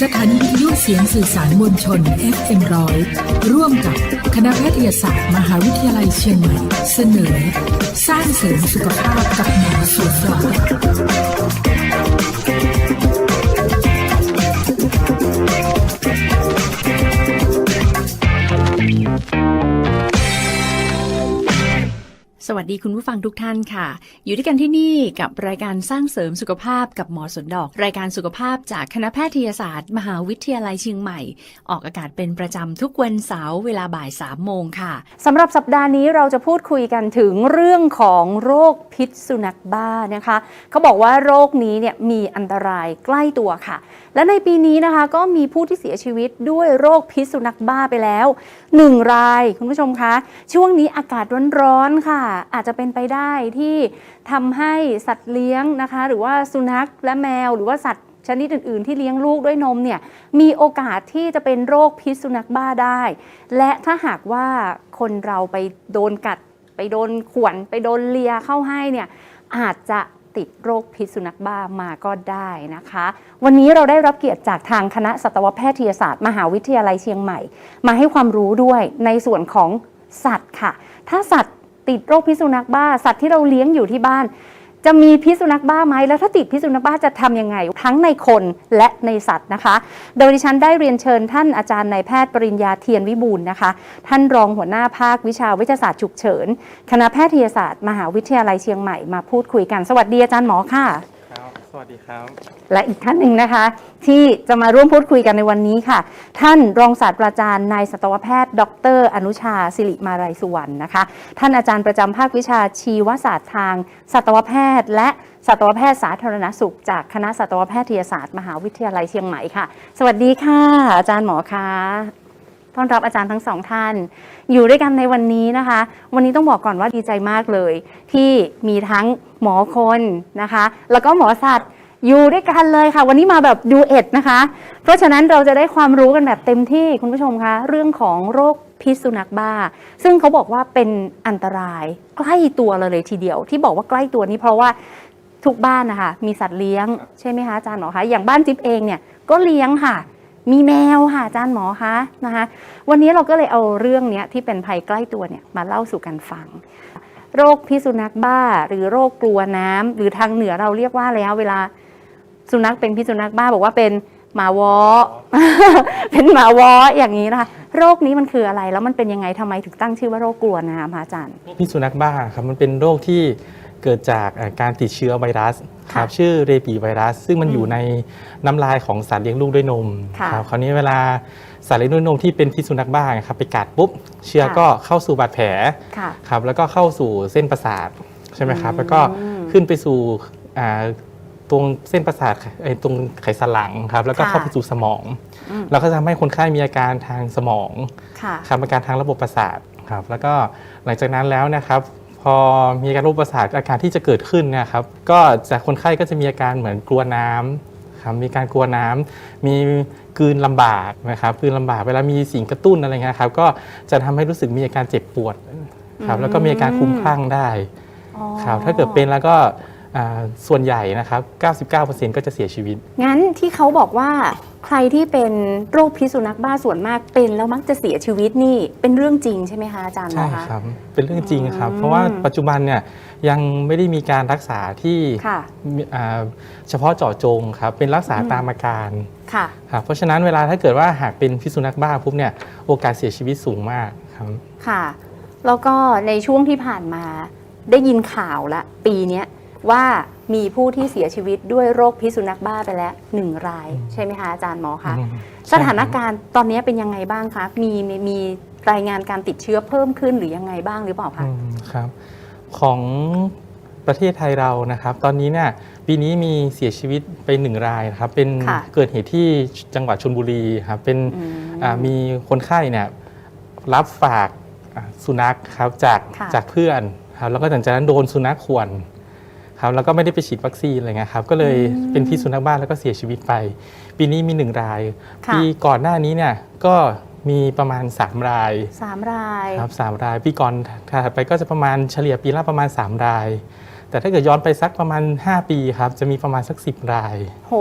สถานีวิทยุเสียงสื่อสารมวลชน FM ร้อยร่วมกับคณะแพทยศาสตร์มหาวิทยาลัยเชียงใหม่ เสนอ สร้างเสริมสุขภาพกับหมอสวนดอ วัสดีคุณผู้ฟังทุกท่านค่ะ อยู่ด้วยกันที่นี่กับรายการสร้างเสริมสุขภาพกับหมอสนดอก รายการสุขภาพจากคณะแพทยศาสตร์ มหาวิทยาลัยเชียงใหม่ ออกอากาศเป็นประจำทุกวันเสาร์เวลาบ่ายสามโมงค่ะสำหรับสัปดาห์นี้เราจะพูดคุยกันถึงเรื่องของโรคพิษสุนัขบ้านะคะเขาบอกว่าโรคนี้เนี่ยมีอันตรายใกล้ตัวค่ะ และในปีนี้นะคะก็มีผู้ที่เสียชีวิตด้วยโรคพิษสุนัขบ้าไปแล้วหนึ่งรายคุณผู้ชมคะช่วงนี้อากาศร้อนๆค่ะอาจจะเป็นไปได้ที่ทำให้สัตว์เลี้ยงนะคะ หรือว่าสุนัขและแมวหรือว่าสัตว์ชนิดอื่น ๆ ที่เลี้ยงลูกด้วยนมเนี่ยมีโอกาสที่จะเป็นโรคพิษสุนัขบ้าได้ และถ้าหากว่าคนเราไปโดนกัด ไปโดนข่วน ไปโดนเลียเข้าให้เนี่ยอาจจะติดโรคพิษสุนัขบ้ามาก็ได้นะคะ วันนี้เราได้รับเกียรติจากทางคณะสัตวแพทยศาสตร์ มหาวิทยาลัยเชียงใหม่ มาให้ความรู้ด้วยในส่วนของสัตว์ค่ะ ถ้าสัตว์ ติดโรคพิษสุนัขบ้า สัตว์ที่เราเลี้ยงอยู่ที่บ้าน จะมีพิษสุนัขบ้าไหมแล้วถ้าติดพิษสุนัขบ้าจะทำยังไง ทั้งในคนและในสัตว์นะคะ โดยดิฉันได้เรียนเชิญท่านอาจารย์นายแพทย์ปริญญาเทียนวิบูลนะคะ ท่านรองหัวหน้าภาควิชาวิทยาศาสตร์ฉุกเฉิน คณะแพทยศาสตร์ มหาวิทยาลัยเชียงใหม่มาพูดคุยกันสวัสดีอาจารย์หมอค่ะ วัสดีครับ และอีกท่านหนึ่งนะคะ ที่จะมาร่วมพูดคุยกันในวันนี้ค่ะ ท่านรองศาสตราจารย์นายสัตวแพทย์ ดร อนุชาสิริมาลัยสุวรรณนะคะ ท่านอาจารย์ประจำภาควิชาชีวศาสตร์ทาง สัตวแพทย์ และสัตวแพทย์สาธารณสุข จากคณะสัตวแพทยศาสตร์มหาวิทยาลัยเชียงใหม่ค่ะ สวัสดีค่ะ อาจารย์หมอคะต้อนรับอาจารย์ทั้งสองท่าน อยู่ด้วยกันในวันนี้นะคะ วันนี้ต้องบอกก่อนว่าดีใจมากเลย ที่มีทั้งหมอคนนะคะ แล้วก็หมอสัตว์ อยู่ด้วยกันเลยค่ะ วันนี้มาแบบดูเอ็ดนะคะ เพราะฉะนั้นเราจะได้ความรู้กันแบบเต็มที่คุณผู้ชมคะ เรื่องของโรคพิษสุนัขบ้า ซึ่งเขาบอกว่าเป็นอันตรายใกล้ตัวเราเลยทีเดียว ที่บอกว่าใกล้ตัวนี้เพราะว่าทุกบ้านนะคะมีสัตว์เลี้ยงใช่ไหมคะอาจารย์หมอคะอย่างบ้านจิ๊บเองเนี่ยก็เลี้ยงค่ะ มีแมวค่ะอาจารย์หมอคะนะคะ วันนี้เราก็เลยเอาเรื่องเนี้ยที่เป็นภัยใกล้ตัวเนี่ยมาเล่าสู่กันฟัง โรคพิษสุนัขบ้า หรือโรคกลัวน้ำหรือทางเหนือเราเรียกว่าแล้วเวลา สุนัขเป็นพิษสุนัขบ้าบอกว่าเป็นหมาวอ เป็นหมาวออย่างนี้นะคะ โรคนี้มันคืออะไรแล้วมันเป็นยังไงทำไมถึงตั้งชื่อว่าโรคกลัวน้ำคะอาจารย์พิษสุนัขบ้าครับมันเป็นโรคที่เกิดจากเอ่อการติดเชื้อไวรัสครับค่ะชื่อเรปีไวรัส ซึ่งมันอืมอยู่ในน้ำลายของสัตว์เลี้ยงลูกด้วยนมค่ะครับคราวนี้เวลาสัตว์เลี้ยงด้วยนมที่เป็นพิษสุนัขบ้าครับไปกัดปุ๊บเชื้อค่ะก็เข้าสู่บาดแผลค่ะครับแล้วก็เข้าสู่เส้นประสาทใช่ไหมครับอืมแล้วก็ขึ้นไปสู่อ่า ตรงเส้นประสาทไอ้ตรงไขสันหลังครับ แล้วก็ค่ะเข้าไปสู่สมอง อืม แล้วก็ทำให้คนไข้มีอาการทางสมองค่ะ ครับอาการทางระบบประสาทครับ แล้วก็หลังจากนั้นแล้วนะครับ พอมีอาการระบบประสาทอาการที่จะเกิดขึ้นเนะครับ ก็จากคนไข้ก็จะมีอาการเหมือนกลัวน้ำครับมีการกลัวน้ำมีกลืนลำบากนะครับกลืนลำบากเวลามีสิ่งกระตุ้นอะไรเงี้ยครับ ก็จะทำให้รู้สึกมีอาการเจ็บปวดครับ แล้วก็มีอาการคลุ้มคลั่งได้ อ๋อ ครับถ้าเกิดเป็นแล้วก็อ่า ส่วนใหญ่นะครับ 99%ก็จะเสียชีวิต งั้นที่เขาบอกว่าใครที่เป็นโรคพิษสุนัขบ้าส่วนมากเป็นแล้วมักจะเสียชีวิตนี่เป็นเรื่องจริงใช่ไหมคะอาจารย์หมใช่อคะ ครับ เป็นเรื่องจริงครับ อืมเพราะว่าปัจจุบันเนี่ยยังไม่ได้มีการรักษาที่ค่ะ มีอ่าเฉพาะเจาะจงครับ เป็นรักษาอืมตามอาการค่ะ ครับเพราะฉะนั้นเวลาถ้าเกิดว่าหากเป็นพิษสุนัขบ้าปุ๊บเนี่ยโอกาสเสียชีวิตสูงมากครับ ค่ะ แล้วก็ในช่วงที่ผ่านมาได้ยินข่าวละ ปีเนี้ย ว่ามีผู้ที่เสียชีวิตด้วยโรคพิษสุนัขบ้าไปแล้วหนึ่งราย ใช่ไหมคะอาจารย์หมอคะอืมสถานการณ์ตอนนี้เป็นยังไงบ้างคะมีมีมีรายงานการติดเชื้อเพิ่มขึ้นหรือยังไงบ้างหรือเปล่าคะอืมครับของประเทศไทยเรานะครับ ตอนนี้เนี่ยปีนี้มีเสียชีวิตไปหนึ่งรายนะครับเป็นค่ะเกิดเหตุที่จังหวัดชลบุรีครับเป็นอืมอ่ามีคนไข้เนี่ยรับฝากอ่าสุนัขครับจากค่ะจากเพื่อนครับแล้วก็หลังจากนั้นโดนสุนัขข่วน ครับแล้วก็ไม่ได้ไปฉีดวัคซีนอะไรเงี้ยครับก็เลยเป็นพิษสุนัขบ้าแล้วก็เสียชีวิตไป ปีนี้มีหนึ่งราย ค่ะ ปีก่อนหน้านี้เนี่ยก็มีประมาณ 3 รายสามราย ครับสามราย ปีก่อนถัดไปก็จะประมาณเฉลี่ยปีละประมาณ 3 ราย แต่ถ้าเกิดย้อนไปสักประมาณ 5 ปีครับจะมีประมาณสัก 10 ราย โห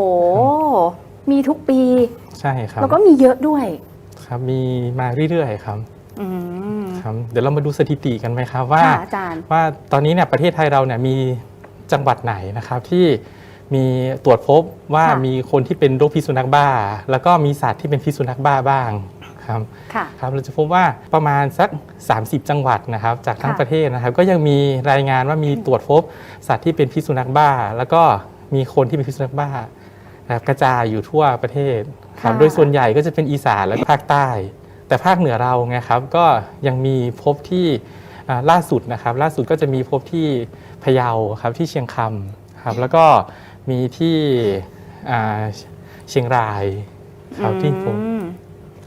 มีทุกปี ใช่ครับแล้วก็มีเยอะด้วยครับมีมาเรื่อยๆครับอืมครับ เดี๋ยวเรามาดูสถิติกันไหมครับว่า ค่ะอาจารย์ ว่าตอนนี้เนี่ยประเทศไทยเราเนี่ยมี จังหวัดไหนนะครับที่มีตรวจพบว่าค่ะมีคนที่เป็นโรคพิษสุนัขบ้า แล้วก็มีสัตว์ที่เป็นพิษสุนัขบ้าบ้างครับค่ะ ครับเราจะพบว่าประมาณสัก 30 จังหวัดนะครับ จากทั้งค่ะประเทศนะครับ ก็ยังมีรายงานว่ามีตรวจพบสัตว์ที่เป็นพิษสุนัขบ้า แล้วก็มีคนที่เป็นพิษสุนัขบ้านะครับกระจายอยู่ทั่วประเทศครับโดยส่วนใหญ่ก็จะเป็นอีสานและภาคใต้ แต่ภาคเหนือเราไงครับก็ยังมีพบที่อ่าล่าสุดนะครับ ล่าสุดก็จะมีพบที่ พะเยาครับที่เชียงคำครับแล้วก็มีที่อ่าเชียงรายครับที่พบอืม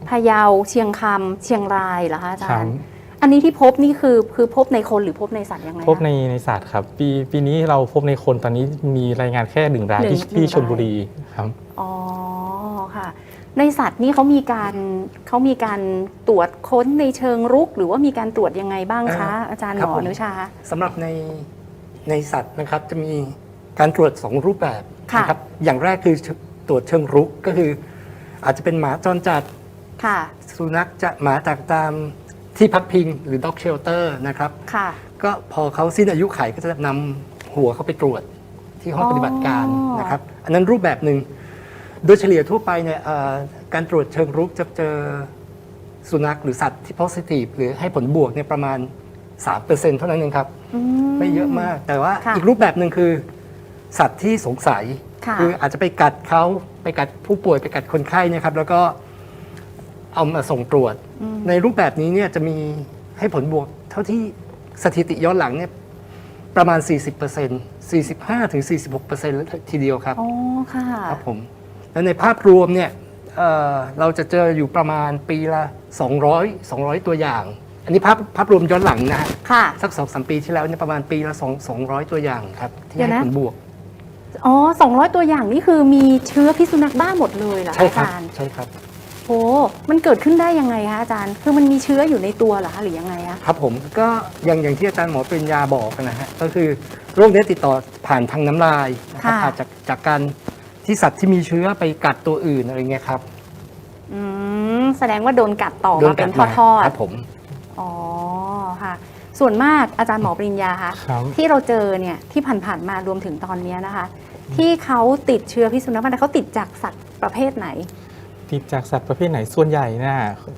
พะเยาเชียงคำเชียงรายเหรอคะอาจาครัรบย์อันนี้ที่พบนี่คือคือพบในคนหรือพบในสัตว์ยังไงคะพบในในสัตว์ครับ ปีปีนี้เราพบในคนตอนนี้มีรายงานแค่หนึ่งรายหนึ่งที่ที่หนึ่งชลบุรีครับอ๋อค่ะ ในสัตว์นี่เขามีการเขามีการตรวจค้นในเชิงรุก หรือว่ามีการตรวจยังไงบ้างคะอาจารย์หครัมบอผมอนุชาสำหรับใน ในสัตว์นะครับจะมีการตรวจสองรูปแบบค่ะนะครับอย่างแรกคือตรวจเชิงรุกก็คือ อาจจะเป็นหมาจรจัด ค่ะ สุนัขจะหมาจากตามที่พักพิงหรือ dog shelter นะครับ ค่ะ ก็พอเขาสิ้นอายุไขก็จะนำหัวเขาไปตรวจที่ห้องอ๋อ ปฏิบัติการนะครับ อันนั้นรูปแบบหนึ่งโดยเฉลี่ยทั่วไปเนี่ยเอ่อการตรวจเชิงรุกจะเจอสุนัขหรือสัตว์ที่ positive หรือให้ผลบวกเนี่ยประมาณ 3%เท่านั้นเองครับ อื ไม่เยอะมาก แต่ว่าค่ะอีกรูปแบบหนึ่งคือ สัตว์ที่สงสัยค่ะ ออาจจะไปกัดเขาไปกัดผู้ป่วยไปกัดคนไข้เนะครับ แล้วก็เอามาส่งตรวจ อืมในรูปแบบนี้เนี่ยจะมีให้ผลบวกเท่าที่สถิติย้อนหลังเนี่ยประมาณ 40% 45-46%ทีเดียวครับ อ๋อค่ะครับผม แล้วในภาพรวมเนี่ยเอ่อเราจะเจออยู่ประมาณปีละ 200 200 ตัวอย่าง อันนี้ภาพภาพรวมย้อนหลังนะฮะค่ะ สักสองสามปีที่แล้วเนี่ยประมาณปีละ2 200ตัวอย่างครับที่เดี๋ยวให้นะ ผลบวกอ๋อ 200 ตัวอย่างนี่คือมีเชื้อพิษสุนัขบ้าหมดเลยเหรอคะใช่อาครับจารย์ใช่ครับ โอ้มันเกิดขึ้นได้ยังไงคะอาจารย์ คือมันมีเชื้ออยู่ในตัวเหรอคะหรือยังไงคะ ครับผมก็อย่างอย่างที่อาจารย์หมอปริญญาบอกนะฮะก็คือโรคนี้ติดต่อผ่านทางน้ำลายนะครับค่ะผ่านจากจากการที่สัตว์ที่มีเชื้อไปกัดตัวอื่นอะไรเงี้ยครับอืม แสดงว่าโดนกัดต่อโดมาเป็นทอดครับผมๆ อ๋อค่ะ ส่วนมากอาจารย์หมอปริญญาคะครับ ที่เราเจอเนี่ยที่ผ่านๆมารวมถึงตอนเนี้ยนะคะ ที่เขาติดเชื้อพิษสุนัขบ้าเขาติดจากสัตว์ประเภทไหน ติดจากสัตว์ประเภทไหนส่วนใหญ่เนะ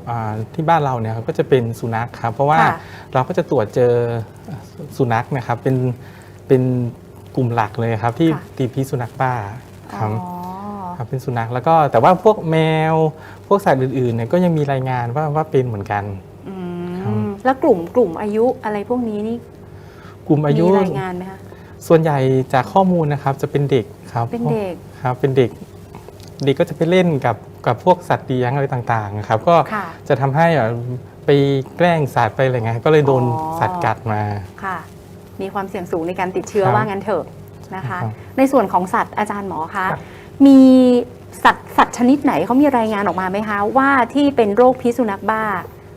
อ่าที่บ้านเราเนี่ยครับก็จะเป็นสุนัขครับเพราะว่าค่ะ เราก็จะตรวจเจอสุนัขนะครับเป็นเป็นกลุ่มหลักเลยครับที่ค่ะ ติดพิษสุนัขบ้าครับ อ๋อ ครับเป็นสุนัขแล้วก็แต่ว่าพวกแมวพวกสัตว์อื่นๆเนี่ยก็ยังมีรายงานว่าว่าเป็นเหมือนกันอืครับม แล้วกลุ่มกลุ่มอายุอะไรพวกนี้นี่กลุ่มอายุมีรายงานไหมคะส่วนใหญ่จากข้อมูลนะครับจะเป็นเด็กครับเป็นเด็กครับเป็นเด็ก เด็กก็จะไปเล่นกับกับพวกสัตว์เลี้ยงอะไรต่างๆนะครับก็ค่ะจะทำให้อะไปแกล้งสัตว์ไปอะไรเงี้ยก็เลยโดนอ๋อสัตว์กัดมาค่ะ มีความเสี่ยงสูงในการติดเชื้อครับว่างั้นเถอะนะคะครับในส่วนของสัตว์อาจารย์หมอคะครับมีสัตว์สัตว์ชนิดไหนเขามีรายงานออกมาไหมคะว่าที่เป็นโรคพิษสุนัขบ้า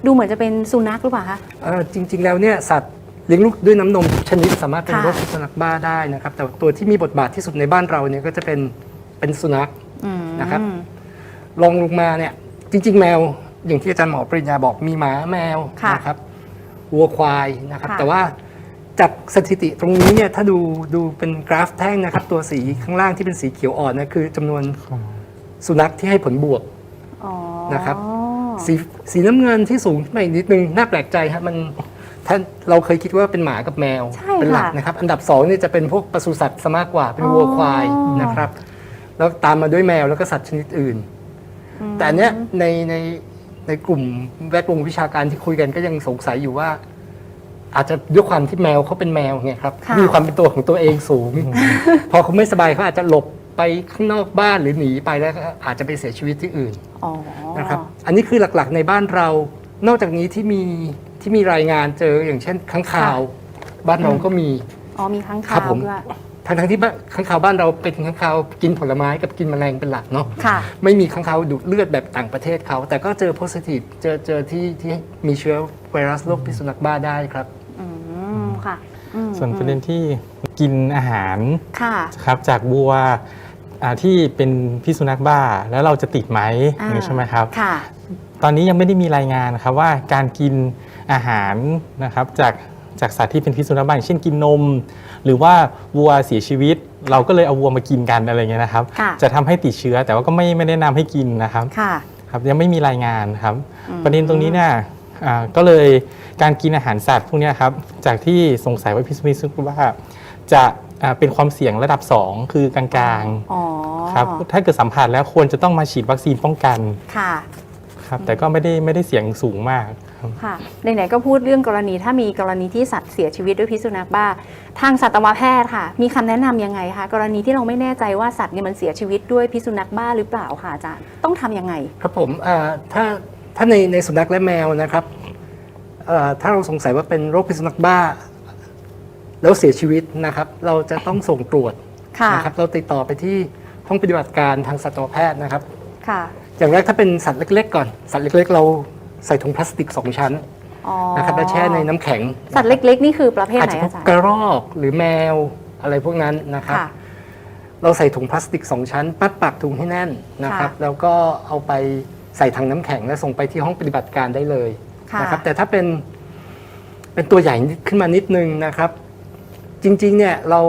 ดูเหมือนจะเป็นสุนัขหรือเปล่าคะ เอ่อจริง ๆ แล้วเนี่ยสัตว์เลี้ยงลูกด้วยน้ำนมทุกชนิดสามารถเป็นค่ะ โรคพิษสุนัขบ้าได้นะครับ แต่ตัวที่มีบทบาทที่สุดในบ้านเราเนี่ยก็จะเป็นเป็นสุนัข อืม นะครับ ลองลงมาเนี่ยจริง ๆ แมวอย่างที่อาจารย์หมอปริญญาบอกมีหมาแมวค่ะนะครับวัวควายนะครับ ค่ะ แต่ว่าจากสถิติตรงนี้เนี่ยถ้าดูดูเป็นกราฟแท่งนะครับ ตัวสีข้างล่างที่เป็นสีเขียวอ่อนนะคือจำนวนสุนัขที่ให้ผลบวก อ๋อนะครับ สีสีน้ำเงินที่สูงขึ้นมาอีกนิดนึงน่าแปลกใจครับมันท่านเราเคยคิดว่าเป็นหมากับแมว ใช่เป็นหลักค่ะนะครับ อันดับสองนี่จะเป็นพวกปศุสัตว์ซะมากกว่าเป็นวัวควายอ๋อนะครับ แล้วตามมาด้วยแมวแล้วก็สัตว์ชนิดอื่น มแต่อันเนี้ยในในในกลุ่มแวดวงวิชาการที่คุยกันก็ยังสงสัยอยู่ว่า อาจจะด้วยความที่แมวเขาเป็นแมวไงครับค่ะ มีความเป็นตัวของตัวเองสูง พอเขาไม่สบายเขาอาจจะหลบ ไปข้างนอกบ้านหรือหนีไปแล้วก็อาจจะไปเสียชีวิตที่อื่นอ๋อนะครับอันนี้คือหลักๆในบ้านเรา นอกจากนี้ที่มีที่มีรายงานเจออย่างเช่นข้างข่าว บ้านเราก็มีอ๋อมีข้างครัคาบวผมด้วยทั้งทั้งๆที่บ้านข้างคาวบ้านเราเป็นข้างคาวกินผลไม้กับกินแมลงเป็นหลักเนาะ ค่ะ ไม่มีข้างคาวดูดเลือดแบบต่างประเทศเขา แต่ก็เจอโพซิทีฟเจอเจอที่ที่มีเชื้อไวรัสโรคพิษสุนัขบ้าได้ครับ อืมค่ะอืมส่วนประเด็นที่กินอาหารค่ะ ครับจากวัว อ่าที่เป็นพิษสุนัขบ้าแล้วเราจะติดไหมอ่า อย่างนี้ใช่ไหมครับ ค่ะ ตอนนี้ยังไม่ได้มีรายงานนะครับว่าการกินอาหารนะครับจากจากสัตว์ที่เป็นพิษสุนัขบ้าอย่างเช่นกินนม หรือว่าวัวเสียชีวิต เราก็เลยเอาวัวมากินกันอะไรเงี้ยนะครับ ค่ะ จะทำให้ติดเชื้อแต่ว่าก็ไม่ไม่แนะนำให้กินนะครับค่ะครับ ยังไม่มีรายงานครับ อืมประเด็นตรงนี้เนี่ยอ่าก็เลยการกินอาหารสัตว์พวกเนี้ยครับจากที่สงสัยว่าพิษพิษสุนัขบ้าจะอ่า เป็นความเสี่ยงระดับ 2 คือกลางๆอ๋อครับถ้าเกิดสัมผัสแล้วควรจะต้องมาฉีดวัคซีนป้องกันค่ะครับแต่ก็ไม่ได้ไม่ได้เสี่ยงสูงมากครับค่ะไหนๆก็พูดเรื่องกรณีถ้ามีกรณีที่สัตว์เสียชีวิตด้วยพิษสุนัขบ้า ทางสัตวแพทย์ค่ะ มีคำแนะนำยังไงคะกรณีที่เราไม่แน่ใจว่าสัตว์เนี่ยมันเสียชีวิตด้วยพิษสุนัขบ้าหรือเปล่าค่ะอาจารย์ต้องทำยังไง ครับผมอ่าถ้าถ้าในในสุนัขและแมวนะครับเอ่อถ้าเราสงสัยว่าเป็นโรคพิษสุนัขบ้า แล้วเสียชีวิตนะครับ เราจะต้องส่งตรวจค่ะ นะครับเราติดต่อไปที่ห้องปฏิบัติการทางสัตวแพทย์นะครับ ค่ะ อย่างแรกถ้าเป็นสัตว์เล็ก ๆ ก่อน สัตว์เล็ก ๆ เราใส่ถุงพลาสติก2ชั้นอ๋อนะครับแล้วแช่ในน้ำแข็งสัตว์เล็กๆ นี่คือประเภทอาจไหนจะพวกอาจารย์กระรอกหรือแมวอะไรพวกนั้นนะครับ ค่ะ เราใส่ถุงพลาสติก2ชั้นปัดปากถุงให้แน่นนะครับ ค่ะแล้วก็เอาไปใส่ถังน้ำแข็งแล้วส่งไปที่ห้องปฏิบัติการได้เลยค่ะ นะครับ แต่ถ้าเป็นเป็นตัวใหญ่ขึ้นมานิดนึงนะครับ จริงๆเนี่ยเรา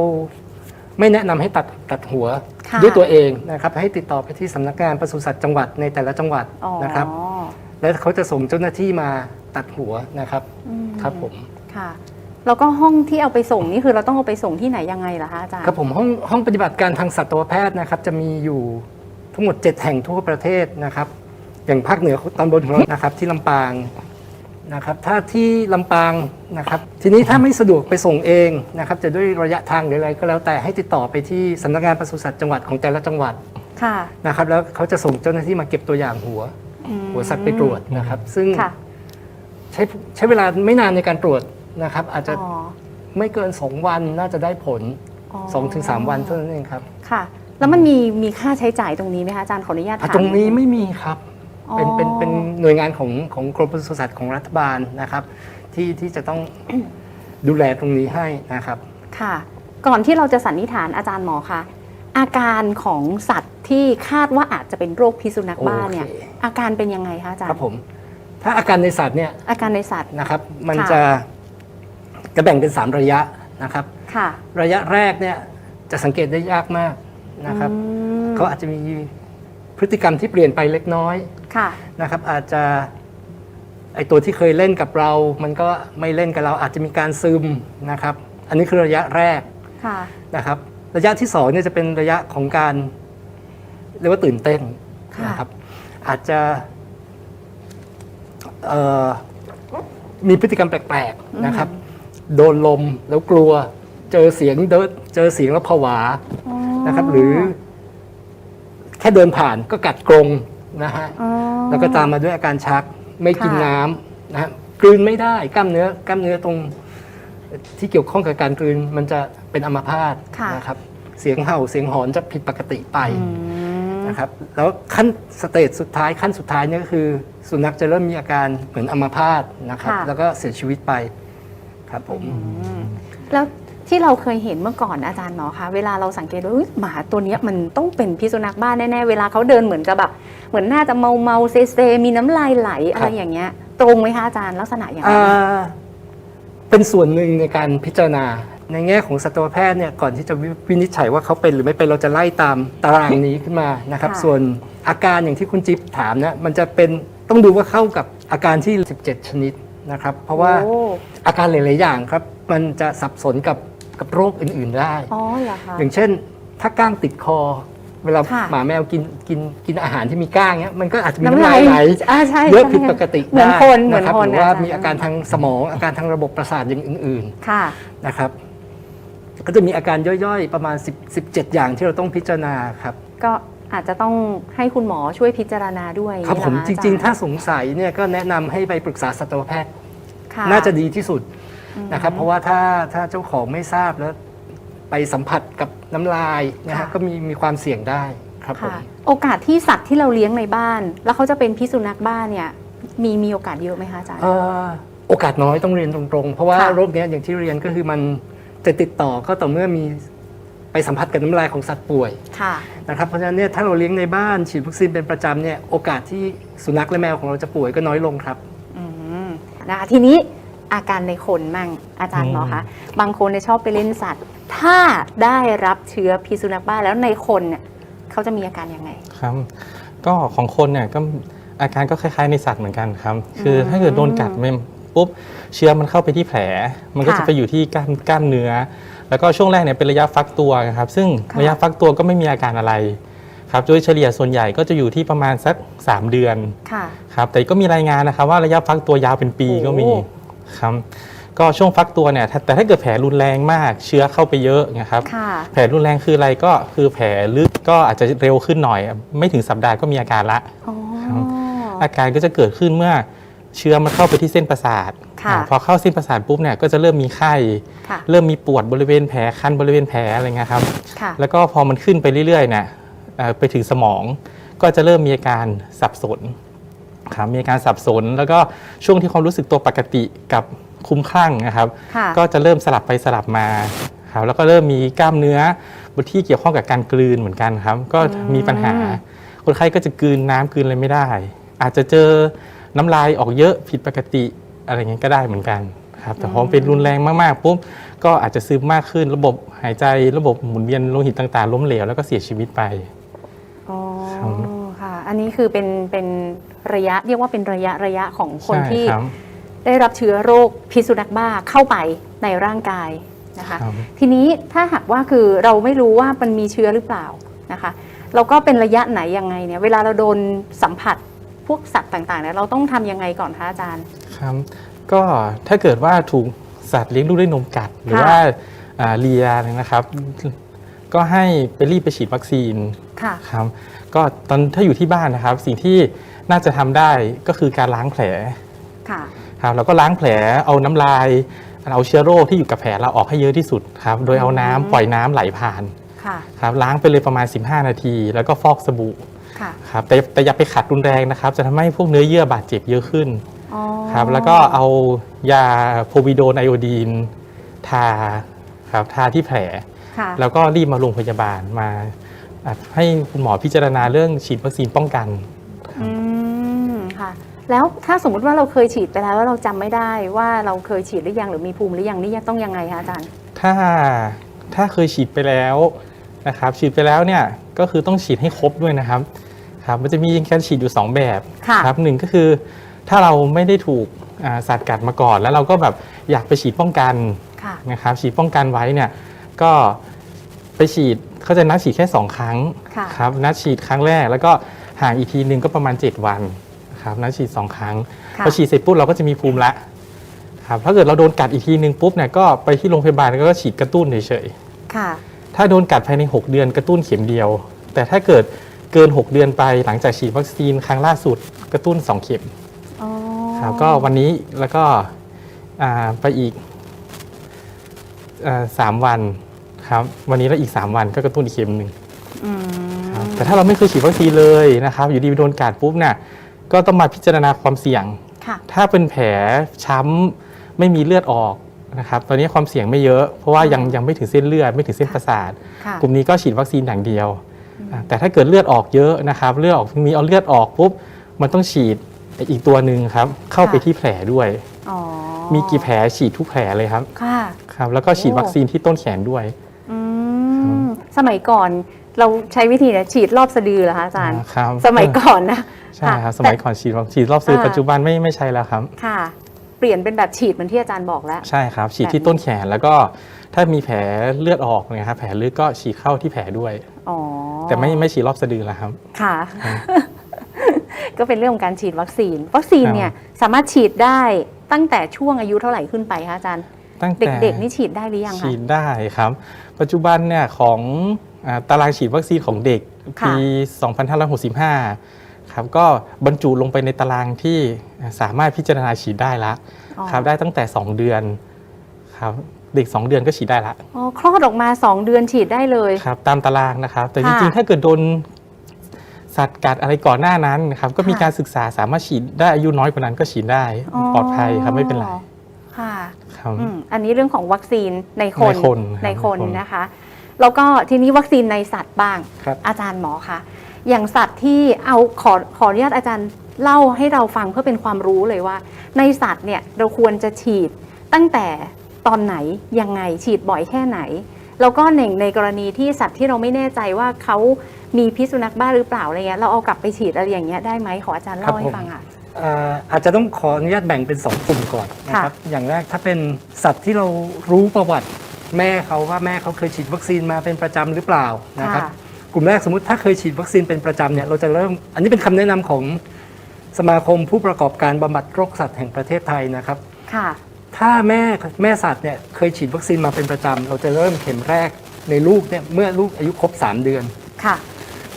ไม่แนะนำให้ตัดตัดหัวค่ะ ด้วยตัวเองนะครับให้ติดต่อไปที่สำนักงานปศุสัตว์จังหวัดในแต่ละจังหวัดอ๋อนะครับ แล้วเขาจะส่งเจ้าหน้าที่มาตัดหัวนะครับอืมครับผมค่ะ แล้วก็ห้องที่เอาไปส่งนี่คือเราต้องเอาไปส่งที่ไหนยังไงล่ะคะอาจารย์ ครับผมห้องห้องปฏิบัติการทางสัตวแพทย์นะครับ จะมีอยู่ทั้งหมด 7 แห่งทั่วประเทศนะครับ อย่างภาคเหนือตอนบนของเรานะครับที่ลำปาง นะครับถ้าที่ลำปางนะครับทีนี้ถ้าไม่สะดวกไปส่งเองนะครับจะด้วยระยะทางหรืออะไรก็แล้วแต่ให้ติดต่อไปที่สำนักงานปศุสัตว์จังหวัดของแต่ละจังหวัดค่ะนะครับแล้วเขาจะส่งเจ้าหน้าที่มาเก็บตัวอย่างหัว อืมหัวสัตว์ไปตรวจนะครับ ซึ่งค่ะใช้ใช้เวลาไม่นานในการตรวจนะครับอาจจะอ๋อไม่เกิน 2 วันน่าจะได้ผล อ๋อ2-3 วันเท่านั้นเองครับค่ะ แล้วมันมีมีค่าใช้จ่ายตรงนี้ไหมคะอาจารย์ขออนุญาตอะถามตรงนี้ไม่มีครับอ๋อ เป็นเป็นเป็นหน่วยงานของของกรมปศุสัตว์ของรัฐบาลนะครับ ที่ที่จะต้องดูแลตรงนี้ให้นะครับ ค่ะ ก่อนที่เราจะสันนิษฐานอาจารย์หมอคะอาการของสัตว์ที่คาดว่าอาจจะเป็นโรคพิษสุนัขบ้าเนี่ยโอเคอาการเป็นยังไงคะอาจารครับย์ผม ถ้าอาการในสัตว์เนี่ยอาการในสัตว์นะครับ มันค่ะจะจะแบ่งเป็น 3 ระยะนะครับค่ะ ระยะแรกเนี่ยจะสังเกตได้ยากมากนะครับอืมเขาอาจจะมีพฤติกรรมที่เปลี่ยนไปเล็กน้อย ค่ะ นะครับอาจจะไอตัวที่เคยเล่นกับเรา มันก็ไม่เล่นกับเราอาจจะมีการซึมนะครับ อันนี้คือระยะแรกค่ะ นะครับ ระยะที่สองเนี่ยจะเป็นระยะของการเรียกว่าตื่นเต้นค่ะ นะครับ อาจจะเอ่อมีพฤติกรรมแปลกๆนะครับ โดนลมแล้วกลัว เจอเสียงเดินเจอเสียงแล้วผวาอ๋อนะครับหรือแค่เดินผ่านก็กัดกรง นะฮะอ๋อ แล้วก็ตามมาด้วยอาการชักไม่กินค่ะ น้ำนะฮะกลืนไม่ได้กล้ามเนื้อกล้ามเนื้อตรงที่เกี่ยวข้องกับการกลืนมันจะเป็นอัมพาตค่ะ นะครับเสียงเห่าเสียงหอนจะผิดปกติไปอืมนะครับแล้วขั้นสเตจสุดท้ายขั้นสุดท้ายเนี่ยก็คือ สุนัขจะเริ่มมีอาการเหมือนอัมพาตนะครับค่ะแล้วก็เสียชีวิตไปครับผม แล้ว ที่เราเคยเห็นเมื่อก่อนอาจารย์หมอคะเวลาเราสังเกตว่าอุ๊ยหมาตัวเนี้ยมันต้องเป็นพิษสุนัขบ้าแน่ๆเวลาเขาเดินเหมือนจะแบบเหมือนน่าจะเมาเมาๆเซเซมีน้ำลายไหลอะไรอย่างเงี้ย ตรงไหมคะอาจารย์ลักษณะอย่างอ่นั้นาเป็นส่วนหนึ่งในการพิจารณาในแง่ของสัตวแพทย์เนี่ยก่อนที่จะวิวินิจฉัยว่าเขาเป็นหรือไม่เป็นเราจะไล่ตามตารางนี้ขึ้นมานะครับ ส่วนอาการอย่างที่คุณจิ๊บถามนะมันจะเป็นต้องดูว่าเข้ากับอาการที่ 17 ชนิดนะครับ เพราะว่าโอ้อาการหลาย ๆ อย่างครับ มันจะสับสนกับ กับโรคอื่นๆได้ อ๋อเหรอคะ อย่างเช่น ถ้าก้างติดคอ เวลาค่ะ หมาแมวกินกินกินอาหารที่มีก้างเนี้ยมันก็อาจจะมีน้ำน้ำลาลายยไหลอ่าใช่เยอะใช่ผิดปกติเหมือนได้คนเหมือนนะครับคนหรือว่าอาจารย์มีอาการทางสมอง อาการทางระบบประสาทอย่างอื่นค่ะๆนะครับ ก็จะมีอาการย่อยๆ ประมาณ10 17 อย่างที่เราต้องพิจารณาครับ ก็อาจจะต้องให้คุณหมอช่วยพิจารณาด้วยครับผมเหอคะจอริงย์ๆถ้าสงสัยเนี่ยก็แนะนำให้ไปปรึกษาสัตวแพทย์ค่น่าจะดีที่สุด นะครับ เพราะว่าถ้าถ้าเจ้าของไม่ทราบแล้วไปไปสัมผัสกับน้ำลายนะฮะค่ะ ก็มีมีความเสี่ยงได้ครับผม ค่ะ โอกาสที่สัตว์ที่เราเลี้ยงในบ้าน แล้วเขาจะเป็นพิษสุนัขบ้านเนี่ยมีมีโอกาสเยอะไหมคะอาจารย์ เอ่อโอกาสน้อยต้องเรียนตรงๆ เพราะว่าค่ะ โรคเนี้ยอย่างที่เรียนก็คือมันจะติดต่อก็ต่อเมื่อมีไปสัมผัสกับน้ำลายของสัตว์ป่วยค่ะ นะครับเพราะฉะนั้นเนี่ยถ้าเราเลี้ยงในบ้านฉีดวัคซีนเป็นประจำเนี่ยโอกาสที่สุนัขและแมวของเราจะป่วยก็น้อยลงครับ อืมนะคะทีนี้ อาการในคนมั่งอาจารย์อืมหมอคะบางคนเนี่ยชอบไปเล่นสัตว์ ถ้าได้รับเชื้อพิษสุนัขบ้าแล้วในคนเนี่ยเขาจะมีอาการยังไงครับ ก็ของคนเนี่ยก็อาการก็คล้ายๆในสัตว์เหมือนกันครับ คือถ้าเกิดโดนกัดมันปุ๊บเชื้อมันเข้าไปที่แผล มันก็ค่ะจะไปอยู่ที่กล้ามกล้ามเนื้อ แล้วก็ช่วงแรกเนี่ยเป็นระยะฟักตัวนะครับ ซึ่งค่ะระยะฟักตัวก็ไม่มีอาการอะไรครับโดยเฉลี่ยส่วนใหญ่ก็จะอยู่ที่ประมาณสัก 3 เดือนค่ะครับแต่ก็มีรายงานนะครับว่าระยะฟักตัวยาวเป็นปีก็มีโอ้ ครับก็ช่วงฟักตัวเนี่ยถ้าแต่ถ้าเกิดแผลรุนแรงมาก เชื้อเข้าไปเยอะนะครับ ค่ะ แผลรุนแรงคืออะไรก็คือแผลลึกก็อาจจะเร็วขึ้นหน่อย ไม่ถึงสัปดาห์ก็มีอาการละ อ๋อครับอาการก็จะเกิดขึ้นเมื่อเชื้อมันเข้าไปที่เส้นประสาทค่ะอ่าพอเข้าเส้นประสาทปุ๊บเนี่ยก็จะเริ่มมีไข้ ค่ะ เริ่มมีปวดบริเวณแผลคันบริเวณแผลอะไรเงี้ยครับ ค่ะ แล้วก็พอมันขึ้นไปเรื่อยๆเนี่ยเอ่อไปถึงสมองก็จะเริ่มมีอาการสับสน ครับมีอาการสับสน แล้วก็ช่วงที่ความรู้สึกตัวปกติกับคลุ้มคลั่งนะครับ ค่ะก็จะเริ่มสลับไปสลับมาครับแล้วก็เริ่มมีกล้ามเนื้อบนที่เกี่ยวข้องกับการกลืนเหมือนกันครับ ก็มีปัญหา คนไข้ก็จะกลืนน้ำกลืนอะไรไม่ได้ อาจจะเจอน้ำลายออกเยอะผิดปกติอะไรเงี้ยก็ได้เหมือนกันครับแต่พอเป็นรุนแรงมากๆปุ๊บก็อาจจะซึมมากขึ้น ระบบหายใจระบบหมุนเวียนโลหิตต่างๆล้มเหลวแล้วก็เสียชีวิตไป อ๋อครับค่ะ อันนี้คือเป็นเป็น ระยะเรียกว่าเป็นระยะระยะของคนใช่ที่ครับได้รับเชื้อโรคพิษสุนัขบ้าเข้าไปในร่างกายนะคะครับทีนี้ถ้าหากว่าคือเราไม่รู้ว่ามันมีเชื้อหรือเปล่านะคะเราก็เป็นระยะไหนยังไงเนี่ยเวลาเราโดนสัมผัสพวกสัตว์ต่างๆเนี่ยเราต้องทำยังไงก่อนคะอาจารย์ครับก็ถ้าเกิดว่าถูกสัตว์เลี้ยงลูกด้วยนมกัด หรือค่ะว่าอ่าเลียนะครับ ก็ให้ไปรีบไปฉีดวัคซีนค่ะครับก็ตอนถ้าอยู่ที่บ้านนะครับ สิ่งที่ น่าจะทำได้ก็คือการล้างแผลค่ะครับแล้วก็ล้างแผลเอาน้ำลายเอาเชื้อโรคที่อยู่กับแผลเราออกให้เยอะที่สุดครับโดยเอาน้ำอืมปล่อยน้ำไหลผ่านค่ะครับล้างไปเลยประมาณ 15 นาที แล้วก็ฟอกสบู่ค่ะครับแต่แต่อย่าไปขัดรุนแรงนะครับ จะทำให้พวกเนื้อเยื่อบาดเจ็บเยอะขึ้นอ๋อครับแล้วก็เอายาโพวิโดนไอโอดีนทาครับทาที่แผลค่ะแล้วก็รีบมาโรงพยาบาลมาอะให้คุณหมอพิจารณาเรื่องฉีดวัคซีนป้องกันอืมค่ะ แล้วถ้าสมมุติว่าเราเคยฉีดไปแล้วแล้วเราจำไม่ได้ว่าเราเคยฉีดหรือยังหรือมีภูมิหรือยังนี่ต้องยังไงคะอาจารย์ ถ้าถ้าเคยฉีดไปแล้วนะครับฉีดไปแล้วเนี่ยก็คือต้องฉีดให้ครบด้วยนะครับครับมันจะมีการฉีดอยู่ 2 แบบค่ะครับหนึ่งก็คือถ้าเราไม่ได้ถูกอ่าสัตว์กัดมาก่อน แล้วเราก็แบบอยากไปฉีดป้องกันค่ะนะครับฉีดป้องกันไว้เนี่ยก็ไปฉีดเขาจะนัดฉีดแค่ 2 ครั้งค่ะครับนัดฉีดครั้งแรกแล้วก็ห่างอีกทีหนึ่งก็ประมาณ 7 วัน ครับนัดฉีด 2 ครั้งค่ะ พอฉีดเสร็จปุ๊บเราก็จะมีภูมิละครับถ้าเกิดเราโดนกัดอีกทีหนึ่งปุ๊บเนี่ยก็ไปที่โรงพยาบาลแล้วก็ฉีดกระตุ้นเฉยค่ะ ๆถ้าโดนกัดภายใน 6 เดือนกระตุ้นเข็มเดียว แต่ถ้าเกิดเกิน 6 เดือนไปหลังจากฉีดวัคซีนครั้งล่าสุดกระตุ้น 2 เข็มอ๋อครับก็วันนี้แล้วก็อ่าไปอีกอ่าสามวันครับวันนี้แล้วอีก 3 วันก็กระตุ้นอีกเข็มหนึ่ง อืม ครับแต่ถ้าเราไม่เคยฉีดวัคซีนเลยนะครับ อยู่ดีไปโดนกัดปุ๊บเนี่ย ก็ต้องมาพิจารณาความเสี่ยง ค่ะ ถ้าเป็นแผลช้ำไม่มีเลือดออกนะครับ ตอนนี้ความเสี่ยงไม่เยอะ เพราะว่ายังยังไม่ถึงเส้นเลือดไม่ถึงเส้นประสาท ค่ะกลุ่มนี้ก็ฉีดวัคซีนอย่างเดียวอ่าแต่ถ้าเกิดเลือดออกเยอะนะครับ เลือดออกมีเอาเลือดออกปุ๊บ มันต้องฉีดอีกตัวหนึ่งครับ เข้าไปค่ะที่แผลด้วย อ๋อมีกี่แผลฉีดทุกแผลเลยครับ ค่ะ ครับ แล้วก็ฉีดโอ้วัคซีนที่ต้นแขนด้วย อืม สมัยก่อน เราใช้วิธีเนี่ยฉีดรอบสะดือเหรอคะอาจารย์ ครับสมัยก่อนนะใช่ครับะสมัยก่อนฉีดวัคซีนรอบซื้ออ่าปัจจุบันไม่ไม่ใช่แล้วครับค่ะ เปลี่ยนเป็นแบบฉีดเหมือนที่อาจารย์บอกแล้ว ใช่ครับ ฉีดแบบที่ต้นแขนแล้วก็ถ้ามีแผลเลือดออกนะครับแผลลึกก็ฉีดเข้าที่แผลด้วยอ๋อแต่ไม่ไม่ฉีดรอบสะดือแล้วครับค่ะครับก็เป็นเรื่องของการฉีดวัคซีน วัคซีนเนี่ยสามารถฉีดได้ตั้งแต่ช่วงอายุเท่าไหร่ขึ้นไปคะอาจารย์ตั้งแต่เด็กๆนี่ฉีดได้หรือยังคะฉีดได้ครับ ปัจจุบันเนี่ยของอ่า ตารางฉีดวัคซีนของเด็กค่ะปี 2565 ครับก็บรรจุลงไปในตารางที่สามารถพิจารณาฉีดได้ละอ๋อครับได้ตั้งแต่ 2 เดือนครับเด็ก 2 เดือนก็ฉีดได้ละอ๋อคลอดออกมา 2 เดือนฉีดได้เลยครับตามตารางนะครับ แต่จค่ะริงๆ ถ้าเกิดโดนสัตว์กัดอะไรก่อนหน้านั้นนะครับก็มีค่ะการศึกษาสามารถฉีดได้อายุน้อยกว่านั้นก็ฉีดได้ปลอดภัยครับไม่เป็นไรค่ะครับอืมอันนี้เรื่องของวัคซีนในคนในคนครับในคนในคนนะคะ แล้วก็ทีนี้วัคซีนในสัตว์บ้าง ครับอาจารย์หมอคะอย่างสัตว์ที่เอาขอขออนุญาตอาจารย์เล่าให้เราฟังเพื่อเป็นความรู้เลยว่า ในสัตว์เนี่ยเราควรจะฉีดตั้งแต่ตอนไหนยังไงฉีดบ่อยแค่ไหน แล้วก็หนึ่งในกรณีที่สัตว์ที่เราไม่แน่ใจว่าเขามีพิษสุนัขบ้าหรือเปล่าอะไรเงี้ยเราเอากลับไปฉีดอะไรอย่างเงี้ยได้ไหมขออาจารย์เล่าให้ฟังอะเอ่ออาจจะต้องขออนุญาตแบ่งเป็น 2 กลุ่มก่อนนะครับ อย่างแรกถ้าเป็นสัตว์ที่เรารู้ประวัติ แม่เขาว่าแม่เขาเคยฉีดวัคซีนมาเป็นประจำหรือเปล่านะครับค่ะ กลุ่มแรกสมมติถ้าเคยฉีดวัคซีนเป็นประจำเนี่ยเราจะเริ่มอันนี้เป็นคำแนะนำของสมาคมผู้ประกอบการบำบัดโรคสัตว์แห่งประเทศไทยนะครับ ค่ะ ถ้าแม่แม่สัตว์เนี่ยเคยฉีดวัคซีนมาเป็นประจำเราจะเริ่มเข็มแรกในลูกเนี่ยเมื่อลูกอายุครบ 3 เดือนค่ะ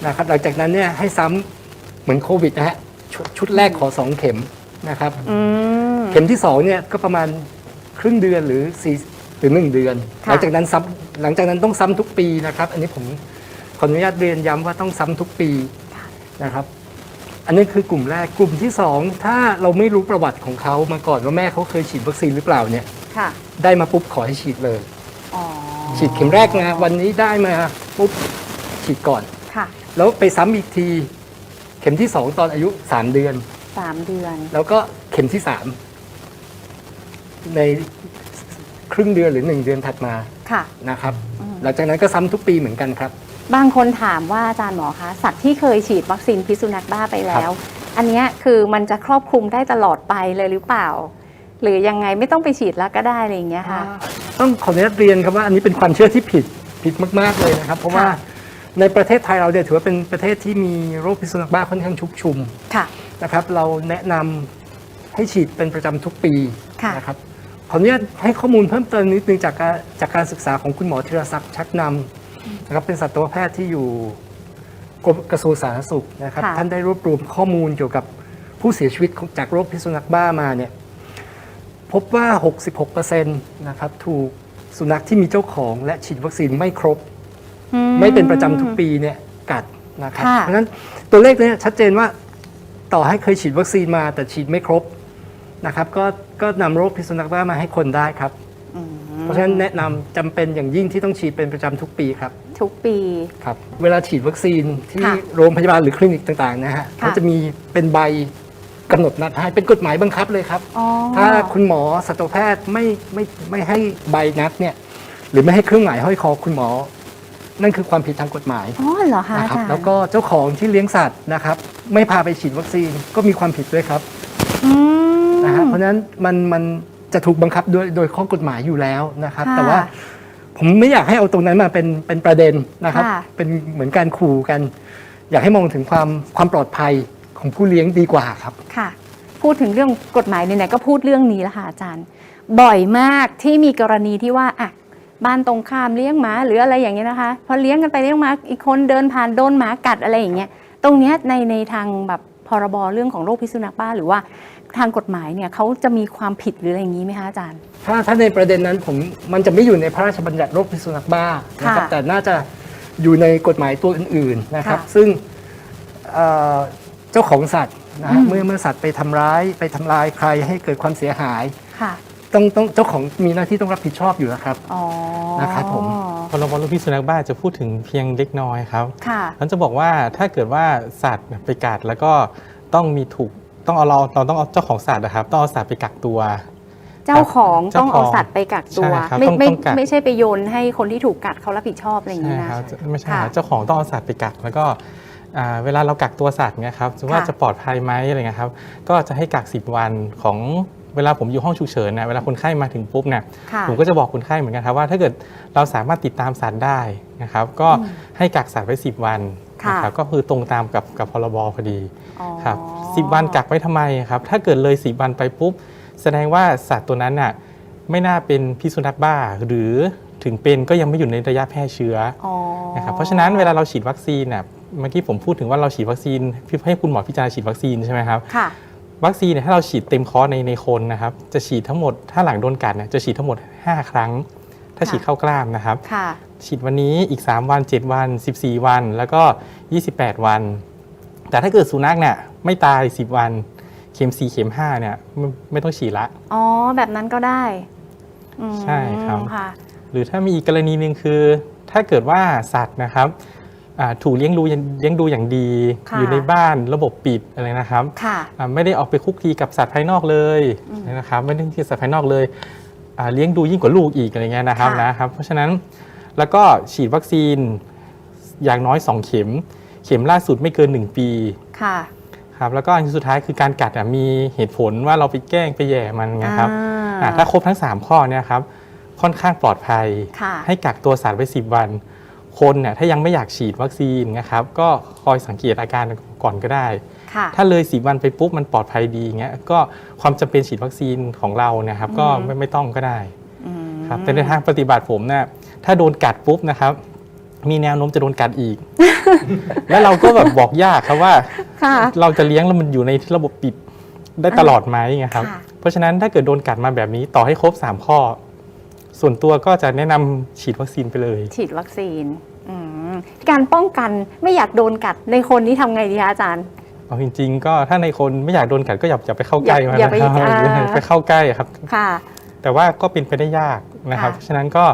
นะครับหลังจากนั้นเนี่ยให้ซ้ำเหมือนโควิดนะฮะชุดชุดแรกขอ 2 เข็มนะครับ อืม เข็มที่2เนี่ยก็ประมาณครึ่งเดือนหรือ4 หรือ1เดือนค่ะหลังจากนั้นซ้ำหลังจากนั้นต้องซ้ำทุกปีนะครับ อันนี้ผมขออนุญาตเรียนย้ำว่าต้องซ้ำทุกปีนะครับ อันนี้คือกลุ่มแรกกลุ่มที่2ถ้าเราไม่รู้ประวัติของเขามาก่อนว่าแม่เขาเคยฉีดวัคซีนหรือเปล่าเนี่ยค่ะได้มาปุ๊บขอให้ฉีดเลย อ๋อฉีดเข็มแรกนะวันนี้ได้มาปุ๊บฉีดก่อน ค่ะแล้วไปซ้ำอีกที เข็มที่2ตอนอายุ 3 เดือน สามเดือนแล้วก็เข็มที่3ในค รึ่งเดือนหรือ 1 เดือนถัดมาค่ะ นะครับ อืม หลังจากนั้นก็ซ้ำทุกปีเหมือนกันครับ บางคนถามว่าอาจารย์หมอคะสัตว์ที่เคยฉีดวัคซีนพิษสุนัขบ้าไปแล้ว อันเนี้ยคือมันจะครอบคลุมได้ตลอดไปเลยหรือเปล่า หรือยังไงไม่ต้องไปฉีดแล้วก็ได้อะไรอย่างเงี้ยค่ะ ต้องขออนุญาตเรียนครับว่าอันนี้เป็นความเชื่อที่ผิดผิดมาก ๆ เลยนะครับ เพราะว่าค่ะ ในประเทศไทยเราเนี่ยถือว่าเป็นประเทศที่มีโรคพิษสุนัขบ้าค่อนข้างชุกชุมค่ะ นะครับ เราแนะนำให้ฉีดเป็นประจำทุกปีค่ะ นะครับ ขออนุญาตให้ข้อมูลเพิ่มเติมนิดนึงจากการจากการศึกษาของคุณหมอธีรศักดิ์ชักนำนะครับเป็นสัตวแพทย์ที่อยู่กรมกระทรวงสาธารณสุขนะครับ ค่ะ ท่านได้รวบรวมข้อมูลเกี่ยวกับผู้เสียชีวิตของจากโรคพิษสุนัขบ้ามาเนี่ยพบว่า 66%นะครับถูกสุนัขที่มีเจ้าของและฉีดวัคซีนไม่ครบ อื ไม่เป็นประจำทุกปีเนี่ยกัดนะครับ ค่ะ เพราะฉะนั้นตัวเลขเนี่ยชัดเจนว่าต่อให้เคยฉีดวัคซีนมาแต่ฉีดไม่ครบ นะครับก็ก็นำโรคพิษสุนัขบ้ามาให้คนได้ครับ อืมเพราะฉะนั้นแนะนำจำเป็นอย่างยิ่งที่ต้องฉีดเป็นประจำทุกปีครับ ทุกปี ครับเวลาฉีดวัคซีนที่ค่ะโรงพยาบาลหรือคลินิกต่างๆนะฮะค่ะเขาจะมีเป็นใบกำหนดนัดให้เป็นกฎหมายบังคับเลยครับ อ๋อถ้าคุณหมอสัตวแพทย์ไม่ไม่ไม่ให้ใบนัดเนี่ยหรือไม่ให้เครื่องหมายห้อยคอคุณหมอ นั่นคือความผิดทางกฎหมายอ๋อเหรอคะนะอาครับจารย์แล้วก็เจ้าของที่เลี้ยงสัตว์นะครับ ไม่พาไปฉีดวัคซีนก็มีความผิดด้วยครับ อืมนะฮะเพ ราะฉะนั้นมันมันจะถูกบังคับโดยโดยข้อกฎหมายอยู่แล้วนะครับ ค่ะแต่ว่าผมไม่อยากให้เอาตรงนั้นมาเป็นเป็นประเด็นนะครับ ค่ะ เป็นเหมือนการขู่กัน อยากให้มองถึงความความปลอดภัยของผู้เลี้ยงดีกว่าครับ ค่ะ พูดถึงเรื่องกฎหมายไหนๆก็พูดเรื่องนี้แล้วค่ะอาจารย์ บ่อยมากที่มีกรณีที่ว่าอะบ้านตรงข้ามเลี้ยงหมาหรืออะไรอย่างเงี้ยนะคะ พอเลี้ยงกันไปเลี้ยงมาอีกคนเดินผ่านโดนหมากัดอะไรอย่างเงี้ยตรงเนี้ยในในทางแบบพรบเรื่องของโรคพิษสุนัขบ้าหรือว่า ทางกฎหมายเนี่ยเขาจะมีความผิดหรืออะไรอย่างนี้ไหมคะอาจารย์ ถ้าถ้าในประเด็นนั้นผมมันจะไม่อยู่ในพระราชบัญญัติโรคพิษสุนัขบ้านะครับค่ะแต่น่าจะอยู่ในกฎหมายตัวอื่นๆนะครับ ค่ะซึ่งเอ่อเจ้าของสัตว์นะฮะอืม เมื่อเมื่อสัตว์ไปทำร้ายไปทำลายใครให้เกิดความเสียหาย ค่ะต้องต้องเจ้าของมีหน้าที่ต้องรับผิดชอบอยู่แล้วครับ อ๋อนะครับผม พรบโรคพิษสุนัขบ้าจะพูดถึงเพียงเล็กน้อยครับค่ะ มันจะบอกว่าถ้าเกิดว่าสัตว์ไปกัดแล้วก็ต้องมีถูก ต้องเอาเราเราต้องเอาเจ้าของสัตว์นะครับ ต้องเอาสัตว์ไปกักตัว เจ้าของเจ้าต้องเอาของสัตว์ไปกักตัว ใช่ครับไม่ต้องไม่ต้องกัก ไม่ใช่ไปโยนให้คนที่ถูกกัดเขารับผิดชอบอะไรอย่างใช่นี้นะ ครับไม่ใช่ค่ะครับเจ้าของต้องเอาสัตว์ไปกัก แล้วก็อ่าเวลาเรากักตัวสัตว์เนี่ยครับว่าค่ะ จะปลอดภัยไหมอะไรเงี้ยครับ ก็จะให้กัก 10 วันของเวลาผมอยู่ห้องฉุกเฉินนะเวลาคนไข้มาถึงปุ๊บเนี่ยค่ะ ผมก็จะบอกคนไข้เหมือนกันครับว่าถ้าเกิดเราสามารถติดตามสัตว์ได้นะครับ ก็อืมให้กักสัตว์ไว้ 10 วันค่ะ นะครับก็คือตรงตามกับกับพรบพอดีอ๋อ ครับสิวันกักไว้ทำไมครับ ถ้าเกิดเลย10วันไปปุ๊บ แสดงว่าสัตว์ตัวนั้นน่ะไม่น่าเป็นพิษสุนัขบ้าหรือถึงเป็นก็ยังไม่อยู่ในระยะแพร่เชื้ออ๋อนะครับเพราะฉะนั้นเวลาเราฉีดวัคซีนน่ะเมื่อกี้ผมพูดถึงว่าเราฉีดวัคซีนให้คุณหมอพิจารณาฉีดวัคซีนใช่ไหมครับค่ะวัคซีนเนี่ยถ้าเราฉีดเต็มคอร์สในในคนนะครับ จะฉีดทั้งหมดถ้าหลังโดนกัดเนี่ยจะฉีดทั้งหมด 5 ครั้ง ถ้าค่ะฉีดเข้ากล้ามนะครับค่ะฉีดวันนี้อีก 3 วัน 7 วัน 14 วัน แล้วก็ 28 วัน แต่ถ้าเกิดสุนัขเนี่ยไม่ตาย 10 วันเข็ม4เข็ม5เนี่ยไม่ไม่ต้องฉีดละ อ๋อ แบบนั้นก็ได้อืมใช่ครับ ค่ะ หรือถ้ามีอีกกรณีหนึ่งคือ ถ้าเกิดว่าสัตว์นะครับอ่าถูกเลี้ยงดูเลี้ยงดูอย่างดี ค่ะ อยู่ในบ้านระบบปิดอะไรนะครับค่ะ อ่าไม่ได้ออกไปคุกคีกับสัตว์ภายนอกเลยอืมนะครับไม่ได้คุกคีกับสัตว์ภายนอกเลยอ่าเลี้ยงดูยิ่งกว่าลูกอีกอะไรเงี้ยนะครับค่ะ นะครับเพราะฉะนั้นแล้วก็ฉีดวัคซีนอย่างน้อย 2 เข็ม เข็มล่าสุดไม่เกิน 1 ปีค่ะครับแล้วก็อันที่สุดท้ายคือการกัดอะมีเหตุผลว่าเราไปแกล้งไปแย่มันนะครับอ่าอ่าถ้าครบทั้ง 3 ข้อเนี่ยครับค่อนข้างปลอดภัยค่ะให้กักตัวสัตว์ไว้ 10 วัน คนเนี่ยถ้ายังไม่อยากฉีดวัคซีนนะครับก็คอยสังเกตอาการก่อนก็ได้ค่ะถ้าเลย10วันไปปุ๊บมันปลอดภัยดีเงี้ยก็ความจำเป็นฉีดวัคซีนของเราเนี่ยครับก็อืมไม่ไม่ต้องก็ได้อืมครับแต่ในทางปฏิบัติผมเนี่ยถ้าโดนกัดปุ๊บนะครับ มีแนวโน้มจะโดนกัดอีก แล้วเราก็แบบบอกยากครับว่า ค่ะ เราจะเลี้ยงแล้วมันอยู่ในระบบปิดได้ตลอดไหมไงครับ ค่ะ เพราะฉะนั้นถ้าเกิดโดนกัดมาแบบนี้ต่อให้ครบ 3 ข้อ ส่วนตัวก็จะแนะนำฉีดวัคซีนไปเลย ฉีดวัคซีนอืมการป้องกันไม่อยากโดนกัดในคนนี้ทำไงดีคะอาจารย์ เอาจริงๆ ก็ถ้าในคนไม่อยากโดนกัดก็อย่าอย่าไปเข้าใกล้อย่ามันอย่านะไปครับอ่าอย่า ไปเข้าใกล้ครับ ค่ะ แต่ว่าก็เป็นไปได้ยากนะครับ ค่ะ เพราะฉะนั้นก็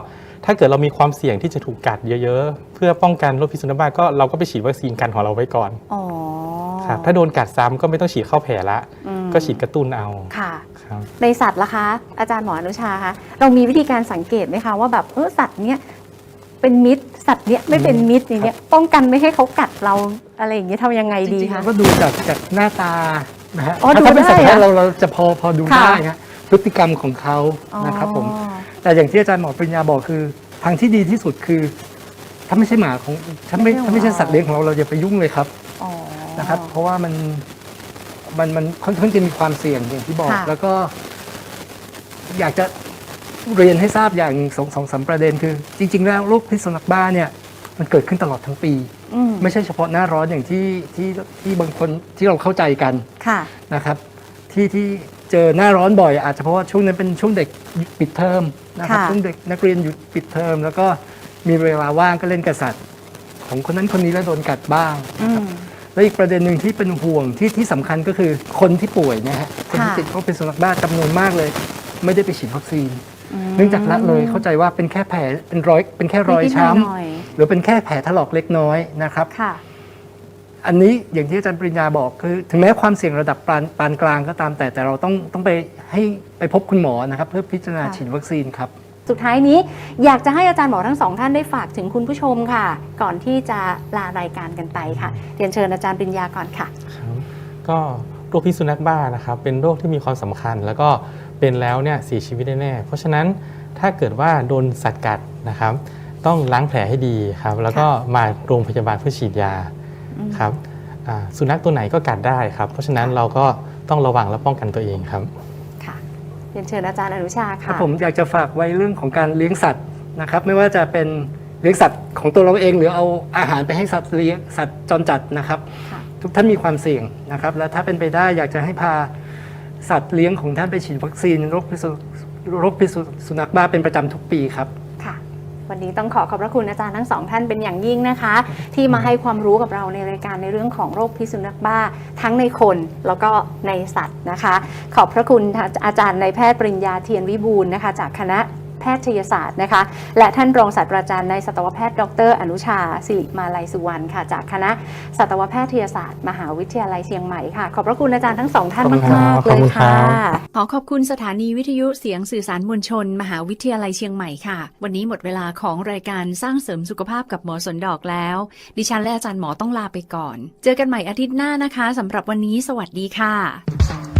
ถ้าเกิดเรามีความเสี่ยงที่จะถูกกัดเยอะๆ เพื่อป้องกันโรคพิษสุนัขบ้าก็เราก็ไปฉีดวัคซีนกันของเราไว้ก่อนอ๋อครับถ้าโดนกัดซ้ำก็ไม่ต้องฉีดเข้าแผลละ อืมก็ฉีดกระตุ้นเอาค่ะ ครับ ในสัตว์ล่ะคะ อาจารย์หมออนุชาคะเรามีวิธีการสังเกตไหมคะว่าแบบเออสัตว์เนี้ยเป็นมิตรสัตว์เนี้ยไม่เป็นมิตรอย่างเนี้ยป้องกันไม่ให้เขากัดเราอะไรอย่างเงี้ยทำยังไงจดีริงๆคะ เราก็ดูจากจากหน้าตานะฮะอ๋อถ้าเป็นดูได้สัตว์เลี้ยงอะเราเราจะพอพอดูค่ะได้ฮะพฤติกรรมของเขานะครับผม อ๋อ แต่อย่างที่อาจารย์หมอปริญญาบอกคือ ทางที่ดีที่สุดคือ ถ้าไม่ใช่หมาของถ้าไม่ไม่ใช่ถ้าไม่ใช่หมาสัตว์เลี้ยงของเราเราอย่าไปยุ่งเลยครับอ๋อ นะครับ เพราะว่ามันมันมันค่อนข้างจะมีความเสี่ยงอย่างที่บอก ค่ะ แล้วก็ อยากจะเรียนให้ทราบอย่างสองสองสามประเด็นคือ จริง ๆ แล้วโรคพิษสุนัขบ้าเนี่ย มันเกิดขึ้นตลอดทั้งปี อืมไม่ใช่เฉพาะหน้าร้อนอย่างที่ที่ที่บางคนที่เราเข้าใจกันค่ะ นะครับ ที่ที่ เจอหน้าร้อนบ่อย อาจจะเพราะว่าช่วงนั้นเป็นช่วงเด็กปิดเทอมนะครับค่ะ ช่วงเด็กนักเรียนหยุดปิดเทอม แล้วก็มีเวลาว่างก็เล่นกับสัตว์ของคนนั้นคนนี้แล้วโดนกัดบ้าง อืนะครับมและอีกประเด็นหนึ่งที่เป็นห่วงที่ที่สำคัญก็คือคนที่ป่วยนะฮะคนที่ค่ะ ติดโรคเป็นสุนัขบ้าจำนวนมากเลย ไม่ได้ไปฉีดวัคซีนมเนื่องจากละเลยเข้าใจว่าเป็นแค่แผลเป็นรอยเป็นแค่รอยนิดๆช้หน่อยำหรือเป็นแค่แผลถลอกเล็กน้อยนะครับๆค่ะ อันนี้อย่างที่อาจารย์ปริญญาบอกคือถึงแม้ความเสี่ยงระดับปานปานกลางก็ตามแต่แต่เราต้องต้องไปให้ไปพบคุณหมอนะครับเพื่อพิจารณาค่ะฉีดวัคซีนครับ สุดท้ายนี้อยากจะให้อาจารย์หมอทั้งสองท่านได้ฝากถึงคุณผู้ชมค่ะ ก่อนที่จะลารายการกันไปค่ะเรียนเชิญอาจารย์ปริญญาก่อนค่ะ ครับก็โรคพิษสุนัขบ้านะครับเป็นโรคที่มีความสำคัญ แล้วก็เป็นแล้วเนี่ยเสียชีวิตแน่ๆเพราะฉะนั้นถ้าเกิดว่าโดนสัตว์กัดนะครับ ต้องล้างแผลให้ดีครับ แล้วก็มาโรงพยาบาลเพื่อฉีดยาอืม ครับอ่าสุนัขตัวไหนก็กัดได้ครับ เพราะฉะนั้นเราก็ต้องระวังและป้องกันตัวเองครับค่ะเรียนเชิญอาจารย์อนุชาครัค่ะบผมอยากจะฝากไว้เรื่องของการเลี้ยงสัตว์นะครับ ไม่ว่าจะเป็นเลี้ยงสัตว์ของตัวเราเองหรือเอาอาหารไปให้สัตว์เลี้ยงสัตว์จรจัดนะครับค่ะทุกท่านมีความเสี่ยงนะครับ และถ้าเป็นไปได้อยากจะให้พาสัตว์เลี้ยงของท่านไปฉีดวัคซีนโรคพิษสุโรคพิษสุนัขบ้าเป็นประจำทุกปีครับค่ะ วันนี้ต้องขอขอบพระคุณอาจารย์ทั้งสองท่านเป็นอย่างยิ่งนะคะ ที่มาให้ความรู้กับเราในรายการในเรื่องของโรคพิษสุนัขบ้า ทั้งในคนแล้วก็ในสัตว์นะคะ ขอบพระคุณอาจารย์นายแพทย์ปริญญาเทียนวิบูลนะคะ จากคณะ แพทยศาสตร์นะคะ และท่านรองศาสตราจารย์ในายสัตวแพทย์ดร อนุชา สิริมาลัยสุวรรณค่ะ จากคณะสัตวแพทยศาสตร์ มหาวิทยาลัยเชียงใหม่ค่ะ ขอบพระคุณอาจารย์ทั้งสองท่านขอบคุณมากเลยค่ะ ขอขอบคุณสถานีวิทยุเสียงสื่อสารมวลชน มหาวิทยาลัยเชียงใหม่ค่ะ วันนี้หมดเวลาของรายการสร้างเสริมสุขภาพกับหมอสนดอกแล้ว ดิฉันและอาจารย์หมอต้องลาไปก่อน เจอกันใหม่อาทิตย์หน้านะคะสำหรับวันนี้สวัสดีค่ะ